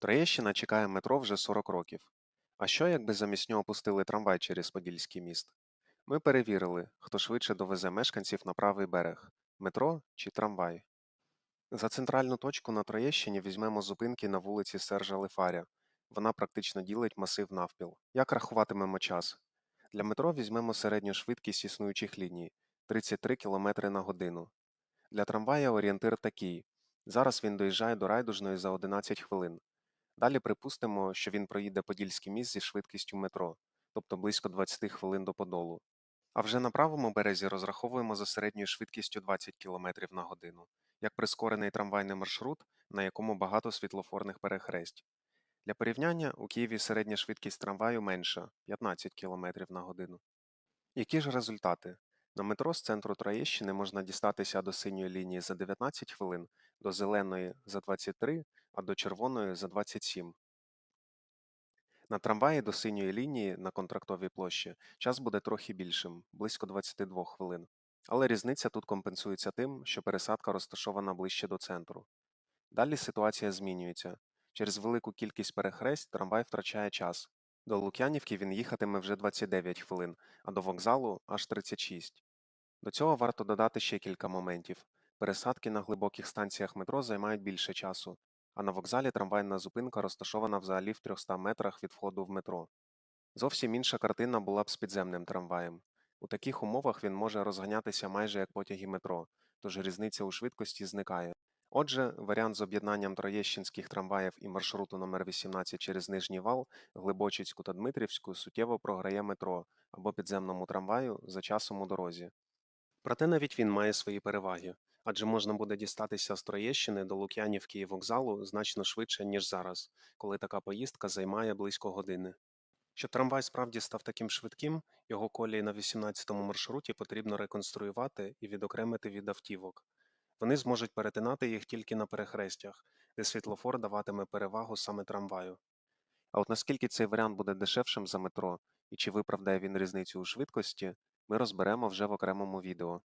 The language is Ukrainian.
Троєщина чекає метро вже 40 років. А що, якби замість нього пустили трамвай через Подільський міст? Ми перевірили, хто швидше довезе мешканців на правий берег метро чи трамвай. За центральну точку на Троєщині візьмемо зупинки на вулиці Сержа Лифаря. Вона практично ділить масив навпіл. Як рахуватимемо час? Для метро візьмемо середню швидкість існуючих ліній 33 км на годину. Для трамвая орієнтир такий. Зараз він доїжджає до райдужної за 11 хвилин. Далі припустимо, що він проїде Подільський міст зі швидкістю метро, тобто близько 20 хвилин до Подолу. А вже на правому березі розраховуємо за середньою швидкістю 20 км на годину, як прискорений трамвайний маршрут, на якому багато світлофорних перехресть. Для порівняння у Києві середня швидкість трамваю менша 15 км на годину. Які ж результати? На метро з центру Троєщини можна дістатися до синьої лінії за 19 хвилин, до зеленої за 23, а до червоної за 27. На трамваї до синьої лінії на контрактовій площі час буде трохи більшим близько 22 хвилин. Але різниця тут компенсується тим, що пересадка розташована ближче до центру. Далі ситуація змінюється. Через велику кількість перехресть трамвай втрачає час. До Лук'янівки він їхатиме вже 29 хвилин, а до вокзалу аж 36. До цього варто додати ще кілька моментів. Пересадки на глибоких станціях метро займають більше часу, а на вокзалі трамвайна зупинка розташована взагалі в 300 метрах від входу в метро. Зовсім інша картина була б з підземним трамваєм. У таких умовах він може розганятися майже як потяги метро, тож різниця у швидкості зникає. Отже, варіант з об'єднанням троєщинських трамваїв і маршруту номер 18 через Нижній вал, Глибочицьку та Дмитрівську суттєво програє метро або підземному трамваю за часом у дорозі. Проте навіть він має свої переваги, адже можна буде дістатися з Троєщини до Лук'янівки і вокзалу значно швидше, ніж зараз, коли така поїздка займає близько години. Щоб трамвай справді став таким швидким, його колії на 18-му маршруті потрібно реконструювати і відокремити від автівок. Вони зможуть перетинати їх тільки на перехрестях, де світлофор даватиме перевагу саме трамваю. А от наскільки цей варіант буде дешевшим за метро і чи виправдає він різницю у швидкості, ми розберемо вже в окремому відео.